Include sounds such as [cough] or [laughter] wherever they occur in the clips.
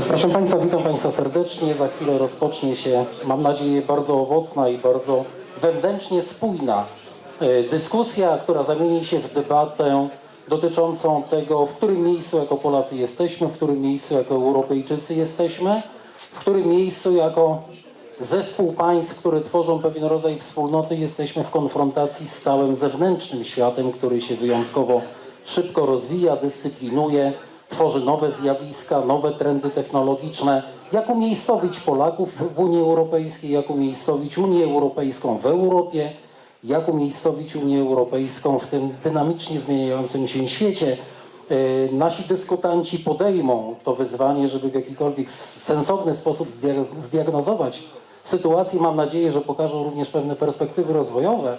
Proszę Państwa, witam Państwa serdecznie. Za chwilę rozpocznie się, mam nadzieję, bardzo owocna i bardzo wewnętrznie spójna e, dyskusja, która zamieni się w debatę dotyczącą tego, w którym miejscu jako Polacy jesteśmy, w którym miejscu jako Europejczycy jesteśmy, w którym miejscu jako zespół państw, które tworzą pewien rodzaj wspólnoty, jesteśmy w konfrontacji z całym zewnętrznym światem, który się wyjątkowo szybko rozwija, dyscyplinuje, tworzy nowe zjawiska, nowe trendy technologiczne. Jak umiejscowić Polaków w Unii Europejskiej, jak umiejscowić Unię Europejską w Europie, jak umiejscowić Unię Europejską w tym dynamicznie zmieniającym się świecie. E, Nasi dyskutanci podejmą to wyzwanie, żeby w jakikolwiek sensowny sposób zdia- zdiagnozować sytuację. Mam nadzieję, że pokażą również pewne perspektywy rozwojowe.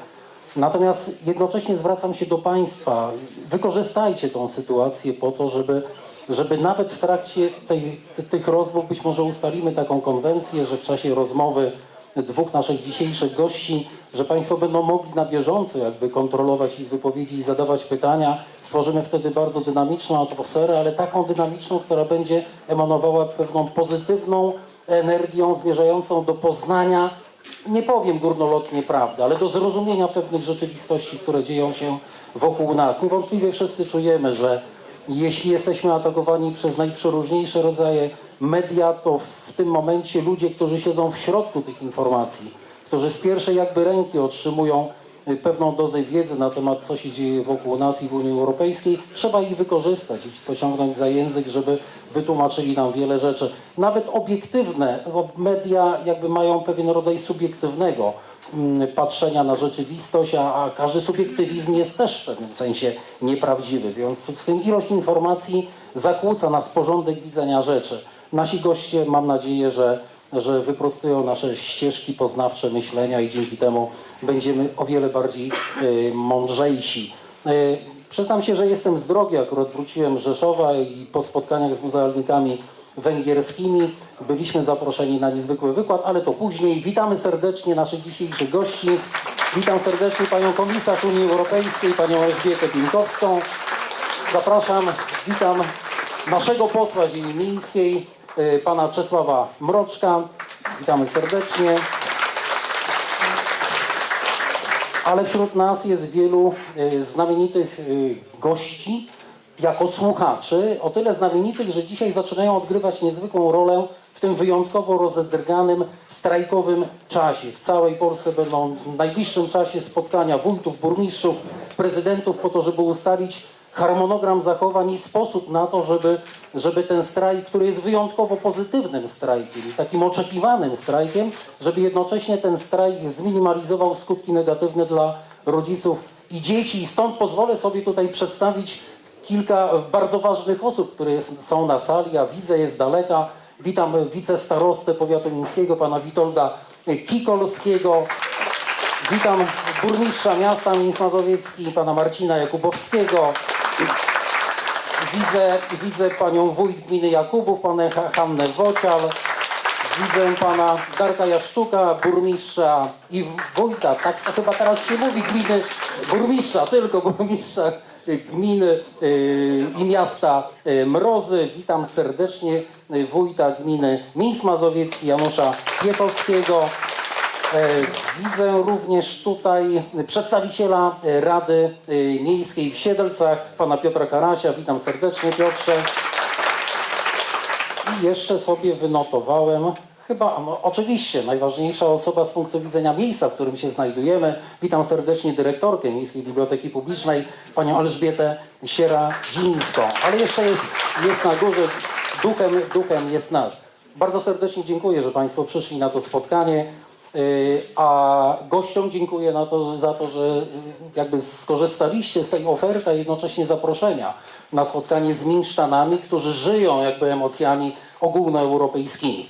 Natomiast jednocześnie zwracam się do Państwa. Wykorzystajcie tą sytuację po to, żeby, żeby nawet w trakcie tej, ty- tych rozmów być może ustalimy taką konwencję, że w czasie rozmowy dwóch naszych dzisiejszych gości, że Państwo będą mogli na bieżąco jakby kontrolować ich wypowiedzi i zadawać pytania. Stworzymy wtedy bardzo dynamiczną atmosferę, ale taką dynamiczną, która będzie emanowała pewną pozytywną energią zmierzającą do poznania nie powiem górnolotnie prawdy, ale do zrozumienia pewnych rzeczywistości, które dzieją się wokół nas. Niewątpliwie wszyscy czujemy, że jeśli jesteśmy atakowani przez najprzeróżniejsze rodzaje media, to w tym momencie ludzie, którzy siedzą w środku tych informacji, którzy z pierwszej jakby ręki otrzymują y, pewną dozę wiedzy na temat, co się dzieje wokół nas i w Unii Europejskiej, trzeba ich wykorzystać i pociągnąć za język, żeby wytłumaczyli nam wiele rzeczy. Nawet obiektywne, bo media jakby mają pewien rodzaj subiektywnego patrzenia na rzeczywistość, a, a każdy subiektywizm jest też w pewnym sensie nieprawdziwy. W związku z tym ilość informacji zakłóca nas porządek widzenia rzeczy. Nasi goście, mam nadzieję, że że wyprostują nasze ścieżki poznawcze myślenia i dzięki temu będziemy o wiele bardziej y, mądrzejsi. Y, przyznam się, że jestem z drogi, akurat wróciłem z Rzeszowa i po spotkaniach z muzealnikami węgierskimi byliśmy zaproszeni na niezwykły wykład, ale to później. Witamy serdecznie naszych dzisiejszych gości. Witam serdecznie panią komisarz Unii Europejskiej, panią Elżbietę Pinkowską. Zapraszam, witam naszego posła ziemi miejskiej, y, pana Czesława Mroczka. Witamy serdecznie. Ale wśród nas jest wielu y, znamienitych y, gości jako słuchaczy, o tyle znamienitych, że dzisiaj zaczynają odgrywać niezwykłą rolę w tym wyjątkowo rozedrganym, strajkowym czasie. W całej Polsce będą w najbliższym czasie spotkania wójtów, burmistrzów, prezydentów po to, żeby ustalić harmonogram zachowań i sposób na to, żeby, żeby ten strajk, który jest wyjątkowo pozytywnym strajkiem, takim oczekiwanym strajkiem, żeby jednocześnie ten strajk zminimalizował skutki negatywne dla rodziców i dzieci. I stąd pozwolę sobie tutaj przedstawić kilka bardzo ważnych osób, które jest, są na sali, a widzę jest daleka. Witam wicestarostę powiatu mińskiego, pana Witolda Kikolskiego. Witam burmistrza miasta Mińsk Mazowiecki, pana Marcina Jakubowskiego. Widzę, widzę panią wójt gminy Jakubów, panę Ha- Hannę Wocial. Widzę pana Darka Jaszczuka, burmistrza i wójta, tak chyba teraz się mówi, gminy, burmistrza, tylko burmistrza gminy y, i miasta y, Mrozy. Witam serdecznie y, wójta gminy Mińsk Mazowiecki, Janusza Pietowskiego. Widzę również tutaj przedstawiciela Rady Miejskiej w Siedlcach, pana Piotra Karasia. Witam serdecznie Piotrze. I jeszcze sobie wynotowałem, chyba, no, oczywiście, najważniejsza osoba z punktu widzenia miejsca, w którym się znajdujemy. Witam serdecznie dyrektorkę Miejskiej Biblioteki Publicznej, panią Elżbietę Siera-Dzińską. Ale jeszcze jest, jest na górze, duchem, duchem jest nas. Bardzo serdecznie dziękuję, że Państwo przyszli na to spotkanie. Yy, A gościom dziękuję na to, za to, że yy, jakby skorzystaliście z tej oferty, a jednocześnie zaproszenia na spotkanie z Mińszczanami, którzy żyją jakby emocjami ogólnoeuropejskimi.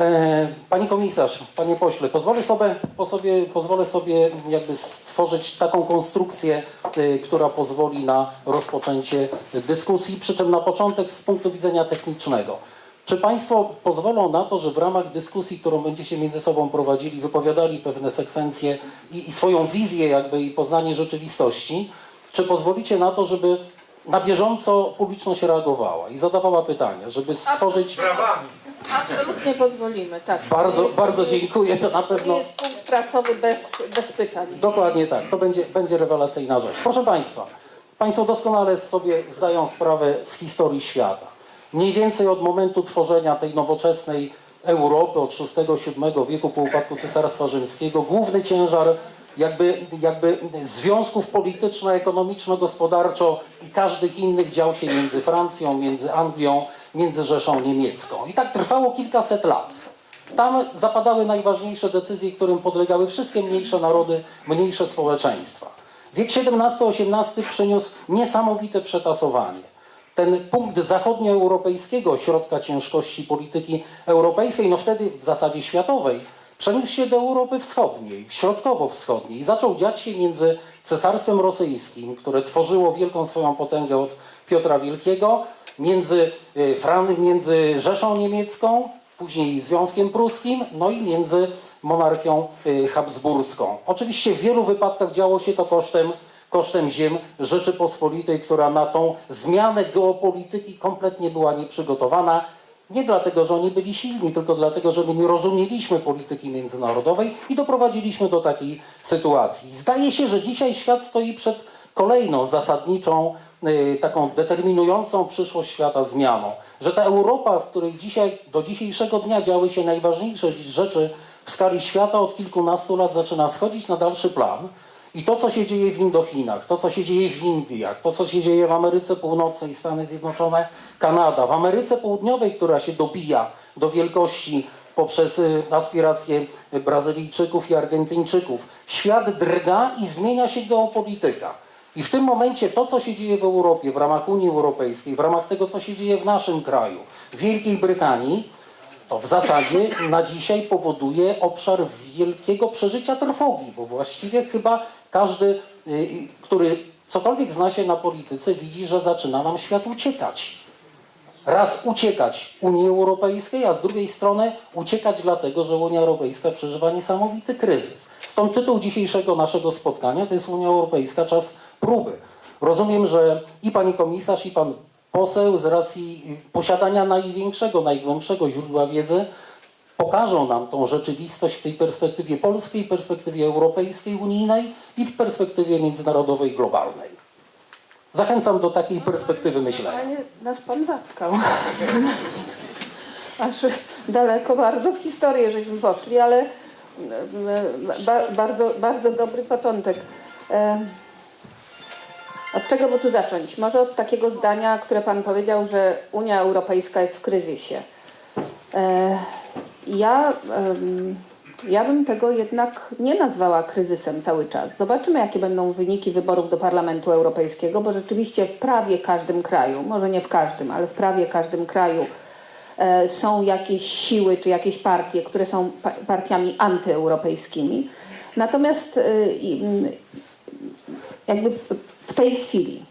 E, Pani komisarz, panie pośle, pozwolę sobie, po sobie, pozwolę sobie jakby stworzyć taką konstrukcję, y, która pozwoli na rozpoczęcie dyskusji, przy czym na początek z punktu widzenia technicznego. Czy Państwo pozwolą na to, że w ramach dyskusji, którą będziecie między sobą prowadzili, wypowiadali pewne sekwencje i, i swoją wizję jakby i poznanie rzeczywistości, czy pozwolicie na to, żeby na bieżąco publiczność reagowała i zadawała pytania, żeby stworzyć... Prawami. Absolutnie pozwolimy, tak. Bardzo, bardzo dziękuję, to na pewno... jest punkt prasowy bez, bez pytań. Dokładnie tak, to będzie, będzie rewelacyjna rzecz. Proszę Państwa, Państwo doskonale sobie zdają sprawę z historii świata. Mniej więcej od momentu tworzenia tej nowoczesnej Europy, od VI-VII wieku po upadku Cesarstwa Rzymskiego, główny ciężar jakby, jakby związków polityczno-ekonomiczno-gospodarczo i każdych innych dział się między Francją, między Anglią, między Rzeszą Niemiecką. I tak trwało kilkaset lat. Tam zapadały najważniejsze decyzje, którym podlegały wszystkie mniejsze narody, mniejsze społeczeństwa. Wiek XVII-XVIII przyniósł niesamowite przetasowanie. Ten punkt zachodnioeuropejskiego środka ciężkości polityki europejskiej, no wtedy w zasadzie światowej, przeniósł się do Europy Wschodniej, środkowo-wschodniej zaczął dziać się między Cesarstwem Rosyjskim, które tworzyło wielką swoją potęgę od Piotra Wielkiego, między, y, między Rzeszą Niemiecką, później Związkiem Pruskim, no i między monarchią y, habsburską. Oczywiście w wielu wypadkach działo się to kosztem, kosztem ziem Rzeczypospolitej, która na tą zmianę geopolityki kompletnie była nieprzygotowana. Nie dlatego, że oni byli silni, tylko dlatego, że my nie rozumieliśmy polityki międzynarodowej i doprowadziliśmy do takiej sytuacji. Zdaje się, że dzisiaj świat stoi przed kolejną zasadniczą, y, taką determinującą przyszłość świata zmianą. Że ta Europa, w której dzisiaj, do dzisiejszego dnia działy się najważniejsze rzeczy w skali świata, od kilkunastu lat zaczyna schodzić na dalszy plan. I to, co się dzieje w Indochinach, to, co się dzieje w Indiach, to, co się dzieje w Ameryce Północnej, Stany Zjednoczone, Kanada, w Ameryce Południowej, która się dobija do wielkości poprzez y, aspiracje Brazylijczyków i Argentyńczyków. Świat drga i zmienia się geopolityka. I w tym momencie to, co się dzieje w Europie, w ramach Unii Europejskiej, w ramach tego, co się dzieje w naszym kraju, w Wielkiej Brytanii, to w zasadzie na dzisiaj powoduje obszar wielkiego przeżycia trwogi, bo właściwie chyba każdy, y, który cokolwiek zna się na polityce, widzi, że zaczyna nam świat uciekać. Raz uciekać Unii Europejskiej, a z drugiej strony uciekać dlatego, że Unia Europejska przeżywa niesamowity kryzys. Stąd tytuł dzisiejszego naszego spotkania to jest Unia Europejska czas próby. Rozumiem, że i pani komisarz, i pan poseł z racji posiadania największego, najgłębszego źródła wiedzy pokażą nam tą rzeczywistość w tej perspektywie polskiej, perspektywie europejskiej, unijnej i w perspektywie międzynarodowej, globalnej. Zachęcam do takiej perspektywy myślenia. Panie, nas pan zatkał. Aż daleko bardzo w historię żeśmy poszli, ale e, ba, bardzo, bardzo dobry początek. Od czego by tu zacząć? Może od takiego zdania, które pan powiedział, że Unia Europejska jest w kryzysie. E, Ja, ja bym tego jednak nie nazwała kryzysem cały czas. Zobaczymy, jakie będą wyniki wyborów do Parlamentu Europejskiego, bo rzeczywiście w prawie każdym kraju, może nie w każdym, ale w prawie każdym kraju e, są jakieś siły czy jakieś partie, które są pa- partiami antyeuropejskimi. Natomiast e, jakby w, tej chwili,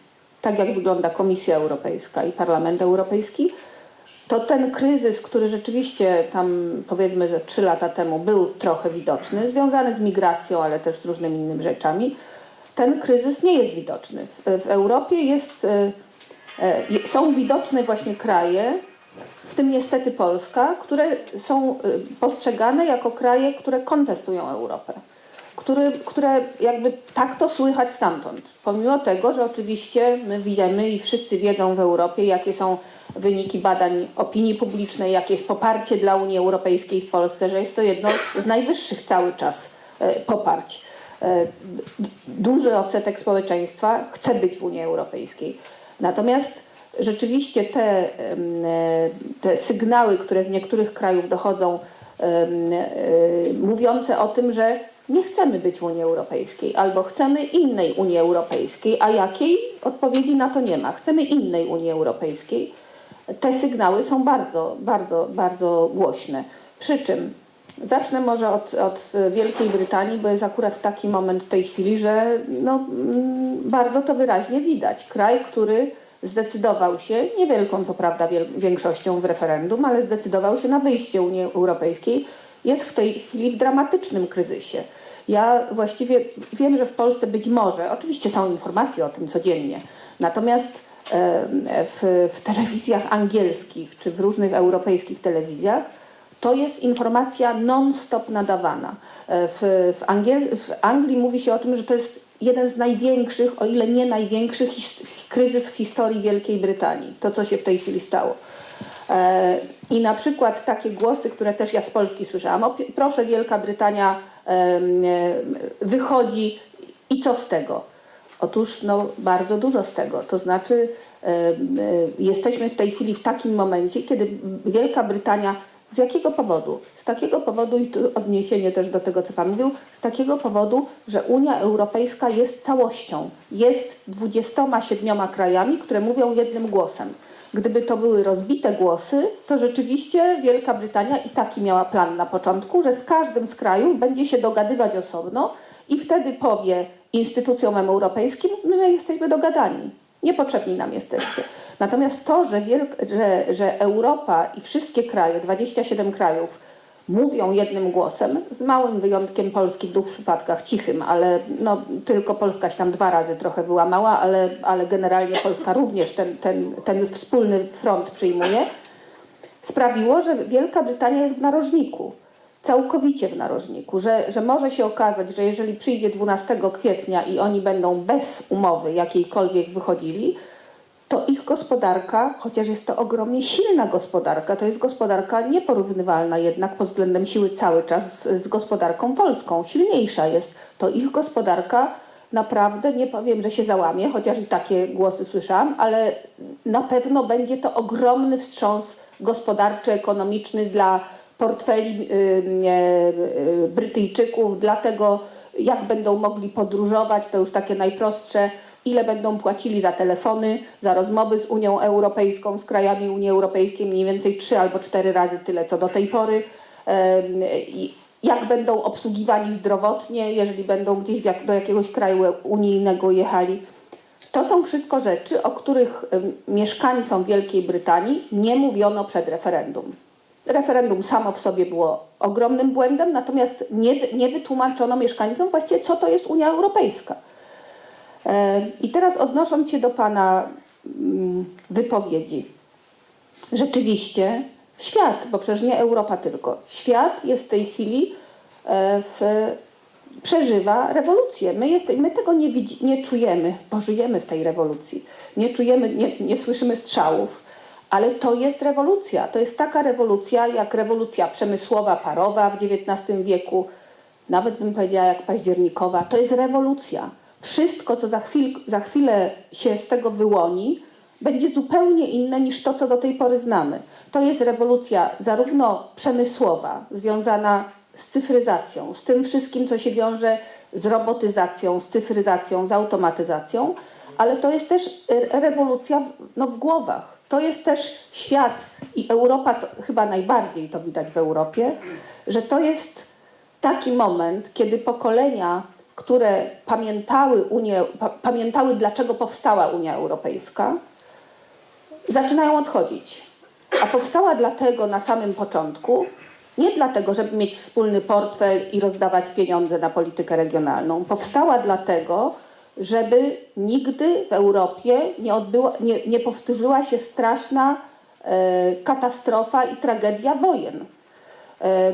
tak jak wygląda Komisja Europejska i Parlament Europejski, to ten kryzys, który rzeczywiście tam powiedzmy, że trzy lata temu był trochę widoczny, związany z migracją, ale też z różnymi innymi rzeczami, ten kryzys nie jest widoczny. W, w Europie jest, e, e, są widoczne właśnie kraje, w tym niestety Polska, które są e, postrzegane jako kraje, które kontestują Europę. Który, które jakby tak to słychać stamtąd. Pomimo tego, że oczywiście my wiemy i wszyscy wiedzą w Europie, jakie są wyniki badań opinii publicznej, jakie jest poparcie dla Unii Europejskiej w Polsce, że jest to jedno z najwyższych cały czas e, poparć. E, Duży odsetek społeczeństwa chce być w Unii Europejskiej. Natomiast rzeczywiście te, e, te sygnały, które z niektórych krajów dochodzą, mówiące o tym, że nie chcemy być w Unii Europejskiej albo chcemy innej Unii Europejskiej, a jakiej odpowiedzi na to nie ma. Chcemy innej Unii Europejskiej. Te sygnały są bardzo, bardzo, bardzo głośne. Przy czym zacznę może od, od Wielkiej Brytanii, bo jest akurat taki moment w tej chwili, że no, mm, bardzo to wyraźnie widać. Kraj, który zdecydował się, niewielką co prawda większością w referendum, ale zdecydował się na wyjście Unii Europejskiej, jest w tej chwili w dramatycznym kryzysie. Ja właściwie wiem, że w Polsce być może, oczywiście są informacje o tym codziennie, natomiast w, w telewizjach angielskich czy w różnych europejskich telewizjach, to jest informacja non-stop nadawana. E, W, w, Angiel, w Anglii mówi się o tym, że to jest jeden z największych, o ile nie największy his, kryzys w historii Wielkiej Brytanii. To, co się w tej chwili stało. E, I na przykład takie głosy, które też ja z Polski słyszałam, o, proszę Wielka Brytania e, wychodzi i co z tego? Otóż no, bardzo dużo z tego. To znaczy e, jesteśmy w tej chwili w takim momencie, kiedy Wielka Brytania z jakiego powodu? Z takiego powodu, i tu odniesienie też do tego, co Pan mówił, z takiego powodu, że Unia Europejska jest całością. Jest 27 krajami, które mówią jednym głosem. Gdyby to były rozbite głosy, to rzeczywiście Wielka Brytania i taki miała plan na początku, że z każdym z krajów będzie się dogadywać osobno i wtedy powie instytucjom europejskim, my jesteśmy dogadani, niepotrzebni nam jesteście. Natomiast to, że, że, że Europa i wszystkie kraje, 27 krajów, mówią jednym głosem, z małym wyjątkiem Polski w dwóch przypadkach, cichym, ale no, tylko Polska się tam dwa razy trochę wyłamała, ale, ale generalnie Polska [laughs] również ten, ten, ten wspólny front przyjmuje, sprawiło, że Wielka Brytania jest w narożniku. Całkowicie w narożniku, że, że może się okazać, że jeżeli przyjdzie 12 kwietnia i oni będą bez umowy jakiejkolwiek wychodzili, to ich gospodarka, chociaż jest to ogromnie silna gospodarka, to jest gospodarka nieporównywalna jednak pod względem siły cały czas z, z gospodarką polską, silniejsza jest, to ich gospodarka. Naprawdę, nie powiem, że się załamie, chociaż i takie głosy słyszałam, ale na pewno będzie to ogromny wstrząs gospodarczy, ekonomiczny dla portfeli y, y, Brytyjczyków, dla tego, jak będą mogli podróżować, to już takie najprostsze, ile będą płacili za telefony, za rozmowy z Unią Europejską, z krajami Unii Europejskiej, mniej więcej trzy albo cztery razy tyle, co do tej pory. Jak będą obsługiwani zdrowotnie, jeżeli będą gdzieś do jakiegoś kraju unijnego jechali. To są wszystko rzeczy, o których mieszkańcom Wielkiej Brytanii nie mówiono przed referendum. Referendum samo w sobie było ogromnym błędem, natomiast nie, nie wytłumaczono mieszkańcom właściwie, co to jest Unia Europejska. I teraz odnosząc się do Pana mm, wypowiedzi. Rzeczywiście świat, bo przecież nie Europa tylko, świat jest w tej chwili w, przeżywa rewolucję. My, jest, my tego nie, widzi, nie czujemy, bo żyjemy w tej rewolucji. Nie czujemy, nie, nie słyszymy strzałów, ale to jest rewolucja. To jest taka rewolucja jak rewolucja przemysłowa, parowa w XIX wieku, nawet bym powiedziała jak październikowa. To jest rewolucja wszystko, co za, chwil, za chwilę się z tego wyłoni, będzie zupełnie inne niż to, co do tej pory znamy. To jest rewolucja zarówno przemysłowa, związana z cyfryzacją, z tym wszystkim, co się wiąże z robotyzacją, z cyfryzacją, z automatyzacją, ale to jest też rewolucja w, no, w głowach. To jest też świat i Europa, chyba najbardziej to widać w Europie, że to jest taki moment, kiedy pokolenia które pamiętały, Unię, pa, pamiętały, dlaczego powstała Unia Europejska, zaczynają odchodzić. A powstała dlatego na samym początku, nie dlatego, żeby mieć wspólny portfel i rozdawać pieniądze na politykę regionalną. Powstała dlatego, żeby nigdy w Europie nie, odbyła, nie, nie powtórzyła się straszna e, katastrofa i tragedia wojen. E,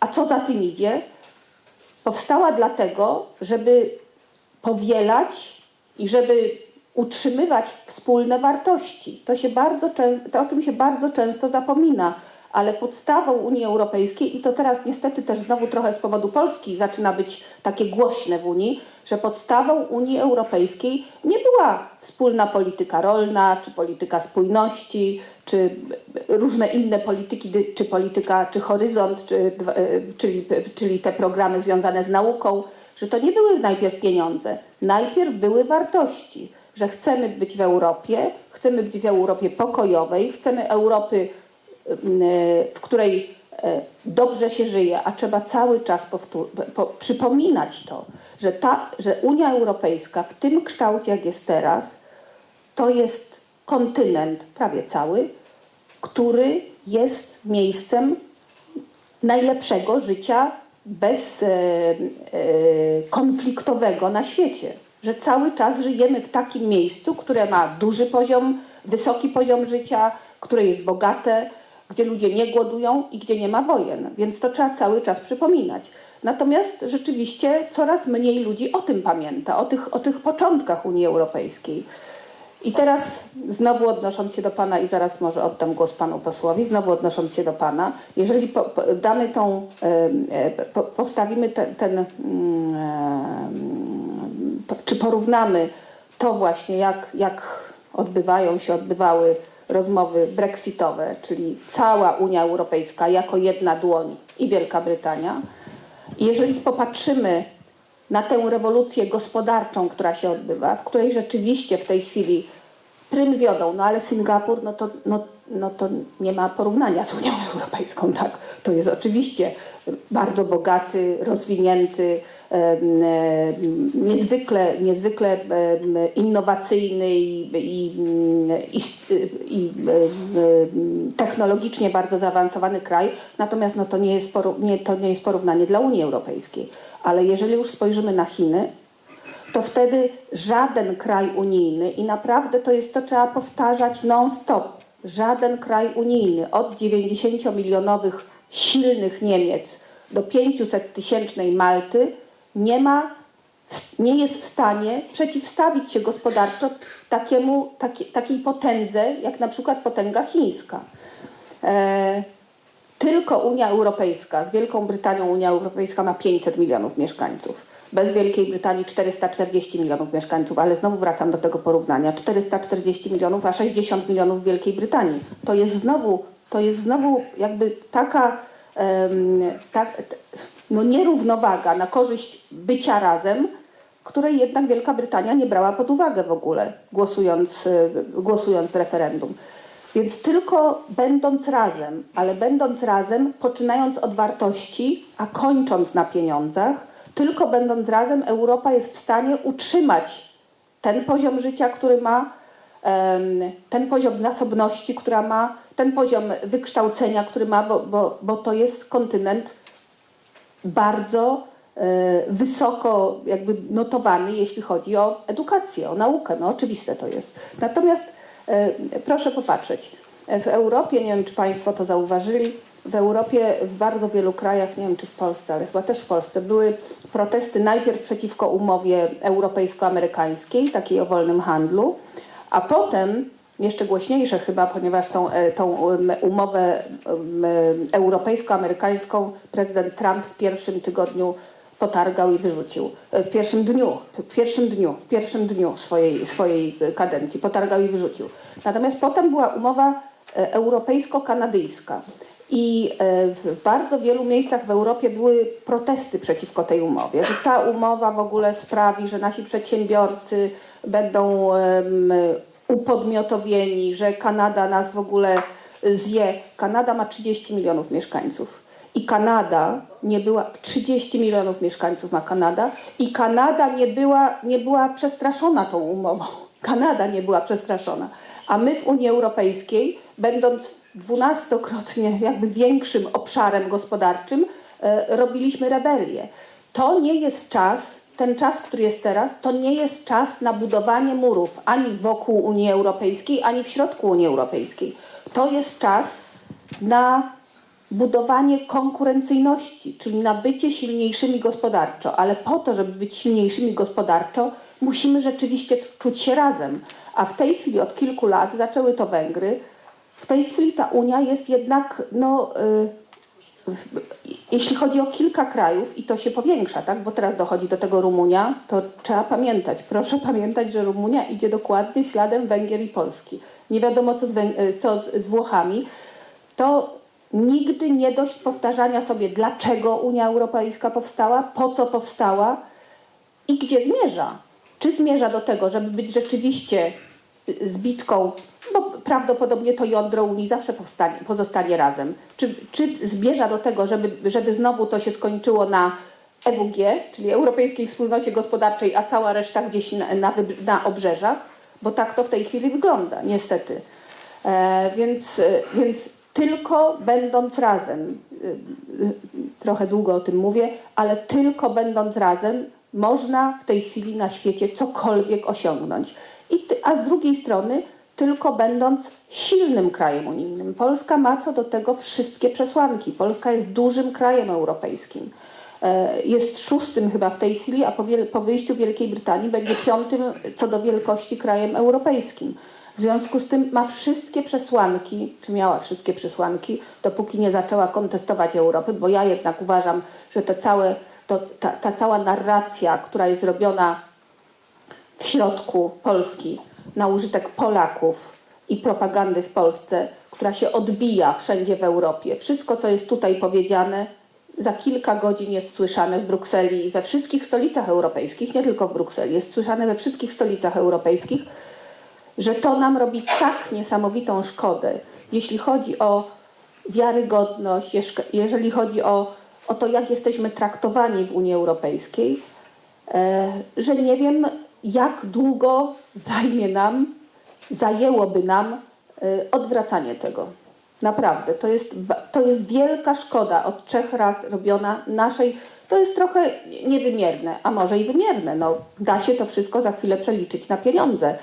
a co za tym idzie? Powstała dlatego, żeby powielać i żeby utrzymywać wspólne wartości. To się bardzo często, o tym się bardzo często zapomina, ale podstawą Unii Europejskiej, i to teraz niestety też znowu trochę z powodu Polski zaczyna być takie głośne w Unii, że podstawą Unii Europejskiej nie była wspólna polityka rolna, czy polityka spójności, czy różne inne polityki, czy polityka, czy horyzont, czy, czyli, czyli te programy związane z nauką, że to nie były najpierw pieniądze, najpierw były wartości, że chcemy być w Europie, chcemy być w Europie pokojowej, chcemy Europy, w której dobrze się żyje, a trzeba cały czas po, przypominać to, że, ta, że Unia Europejska w tym kształcie, jak jest teraz, to jest kontynent prawie cały, który jest miejscem najlepszego życia bez e, e, na świecie. że cały czas żyjemy w takim miejscu, które ma duży poziom, wysoki poziom życia, które jest bogate, gdzie ludzie nie głodują i gdzie nie ma wojen. Więc to trzeba cały czas przypominać. Natomiast rzeczywiście coraz mniej ludzi o tym pamięta, o tych, o tych początkach Unii Europejskiej. I teraz znowu odnosząc się do Pana i zaraz może oddam głos Panu posłowi, znowu odnosząc się do Pana, jeżeli po, po, damy tą, e, po, postawimy ten, ten mm, czy porównamy to właśnie, jak, jak odbywają się, odbywały rozmowy brexitowe, czyli cała Unia Europejska jako jedna dłoń i Wielka Brytania. Jeżeli popatrzymy na tę rewolucję gospodarczą, która się odbywa, w której rzeczywiście w tej chwili prym wiodą, no ale Singapur, no to, no, no to nie ma porównania z Unią Europejską, tak? To jest oczywiście bardzo bogaty, rozwinięty, niezwykle, niezwykle innowacyjny i, i, i, i technologicznie bardzo zaawansowany kraj, natomiast no to, nie jest nie, to nie jest porównanie dla Unii Europejskiej. Ale jeżeli już spojrzymy na Chiny, to wtedy żaden kraj unijny, i naprawdę to jest to trzeba powtarzać non-stop, żaden kraj unijny od 90-milionowych silnych Niemiec do 500-tysięcznej Malty nie ma, nie jest w stanie przeciwstawić się gospodarczo takiemu, takie, takiej potędze, jak na przykład potęga chińska. E, tylko Unia Europejska, z Wielką Brytanią Unia Europejska ma 500 milionów mieszkańców. Bez Wielkiej Brytanii 440 milionów mieszkańców, ale znowu wracam do tego porównania. 440 milionów, a 60 milionów Wielkiej Brytanii. To jest znowu, to jest znowu jakby taka tak, t- no nierównowaga na korzyść bycia razem, której jednak Wielka Brytania nie brała pod uwagę w ogóle, głosując, y, głosując w referendum. Więc tylko będąc razem, ale będąc razem, poczynając od wartości, a kończąc na pieniądzach, tylko będąc razem, Europa jest w stanie utrzymać ten poziom życia, który ma, ten poziom zasobności, która ma, ten poziom wykształcenia, który ma, bo, bo, bo to jest kontynent bardzo e, wysoko jakby notowany, jeśli chodzi o edukację, o naukę. No oczywiste to jest. Natomiast e, proszę popatrzeć. W Europie, nie wiem czy Państwo to zauważyli, w Europie w bardzo wielu krajach, nie wiem czy w Polsce, ale chyba też w Polsce, były protesty najpierw przeciwko umowie europejsko-amerykańskiej, takiej o wolnym handlu, a potem jeszcze głośniejsze chyba, ponieważ tą, e, tą um, umowę um, europejsko-amerykańską prezydent Trump w pierwszym tygodniu potargał i wyrzucił. E, W pierwszym dniu, w pierwszym dniu, w pierwszym dniu swojej, swojej kadencji potargał i wyrzucił. Natomiast potem była umowa e, europejsko-kanadyjska. I e, w bardzo wielu miejscach w Europie były protesty przeciwko tej umowie, że ta umowa w ogóle sprawi, że nasi przedsiębiorcy będą upodmiotowieni, że Kanada nas w ogóle zje. Kanada ma 30 milionów mieszkańców. I Kanada nie była, 30 milionów mieszkańców ma Kanada i Kanada nie była, nie była przestraszona tą umową. [laughs] Kanada nie była przestraszona. A my w Unii Europejskiej, będąc dwunastokrotnie jakby większym obszarem gospodarczym, e, robiliśmy rebelię. To nie jest czas, ten czas, który jest teraz, to nie jest czas na budowanie murów ani wokół Unii Europejskiej, ani w środku Unii Europejskiej. To jest czas na budowanie konkurencyjności, czyli na bycie silniejszymi gospodarczo, ale po to, żeby być silniejszymi gospodarczo, musimy rzeczywiście czuć się razem. A w tej chwili od kilku lat zaczęły to Węgry. W tej chwili ta Unia jest jednak, no, y, jeśli chodzi o kilka krajów i to się powiększa, tak? bo teraz dochodzi do tego Rumunia, to trzeba pamiętać, proszę pamiętać, że Rumunia idzie dokładnie śladem Węgier i Polski. Nie wiadomo co z, Węg- y, co z, z Włochami. To nigdy nie dość powtarzania sobie, dlaczego Unia Europejska powstała, po co powstała i gdzie zmierza. Czy zmierza do tego, żeby być rzeczywiście zbitką, bo prawdopodobnie to jądro Unii zawsze powstanie, pozostanie razem. Czy, czy zmierza do tego, żeby, żeby znowu to się skończyło na EWG, czyli Europejskiej Wspólnocie Gospodarczej, a cała reszta gdzieś na, na, na obrzeżach? Bo tak to w tej chwili wygląda, niestety. E, więc, e, więc tylko będąc razem, y, y, trochę długo o tym mówię, ale tylko będąc razem można w tej chwili na świecie cokolwiek osiągnąć. I a z drugiej strony, tylko będąc silnym krajem unijnym. Polska ma co do tego wszystkie przesłanki. Polska jest dużym krajem europejskim. E, Jest szóstym chyba w tej chwili, a po, po wyjściu Wielkiej Brytanii będzie piątym co do wielkości krajem europejskim. W związku z tym ma wszystkie przesłanki, czy miała wszystkie przesłanki, dopóki nie zaczęła kontestować Europy, bo ja jednak uważam, że całe, to, ta, ta cała narracja, która jest robiona w środku Polski na użytek Polaków i propagandy w Polsce, która się odbija wszędzie w Europie. Wszystko, co jest tutaj powiedziane, za kilka godzin jest słyszane w Brukseli i we wszystkich stolicach europejskich, nie tylko w Brukseli, jest słyszane we wszystkich stolicach europejskich, że to nam robi tak niesamowitą szkodę, jeśli chodzi o wiarygodność, jeżeli chodzi o, o to, jak jesteśmy traktowani w Unii Europejskiej, e, że nie wiem, jak długo zajmie nam, zajęłoby nam e, odwracanie tego. Naprawdę, to jest, to jest wielka szkoda od trzech lat robiona naszej. To jest trochę niewymierne, a może i wymierne. No, da się to wszystko za chwilę przeliczyć na pieniądze.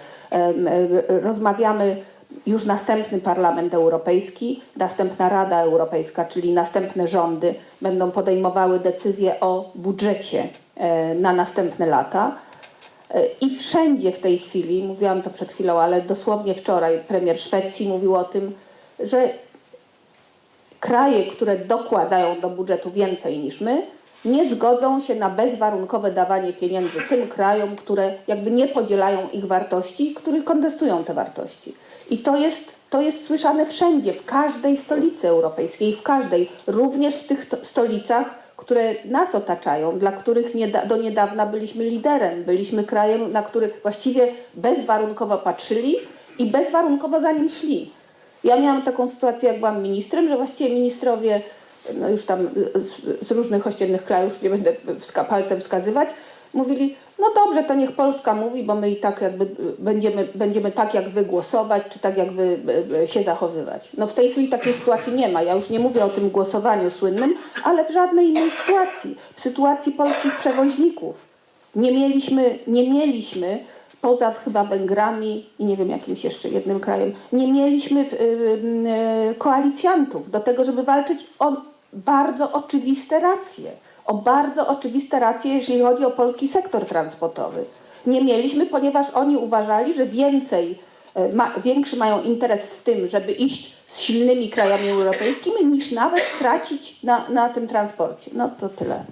Rozmawiamy już następny Parlament Europejski, następna Rada Europejska, czyli następne rządy będą podejmowały decyzje o budżecie e, na następne lata. I wszędzie w tej chwili, mówiłam to przed chwilą, ale dosłownie wczoraj premier Szwecji mówił o tym, że kraje, które dokładają do budżetu więcej niż my, nie zgodzą się na bezwarunkowe dawanie pieniędzy tym krajom, które jakby nie podzielają ich wartości, które kontestują te wartości. I to jest, to jest słyszane wszędzie, w każdej stolicy europejskiej, w każdej, również w tych to- stolicach, które nas otaczają, dla których nieda, do niedawna byliśmy liderem, byliśmy krajem, na których właściwie bezwarunkowo patrzyli i bezwarunkowo za nim szli. Ja miałam taką sytuację, jak byłam ministrem, że właściwie ministrowie, no już tam z, z różnych ościennych krajów, nie będę wska, palcem wskazywać, mówili, no dobrze, to niech Polska mówi, bo my i tak jakby będziemy, będziemy tak jak wy głosować, czy tak jak wy e, e, się zachowywać. No w tej chwili takiej sytuacji nie ma. Ja już nie mówię o tym głosowaniu słynnym, ale w żadnej innej sytuacji. W sytuacji polskich przewoźników nie mieliśmy, nie mieliśmy poza chyba Węgrami i nie wiem jakimś jeszcze jednym krajem, nie mieliśmy y, y, koalicjantów do tego, żeby walczyć o bardzo oczywiste racje. O bardzo oczywiste racje, jeżeli chodzi o polski sektor transportowy. Nie mieliśmy, ponieważ oni uważali, że więcej, y, ma, większy mają interes w tym, żeby iść z silnymi krajami europejskimi, niż nawet tracić na, na tym transporcie. No to tyle.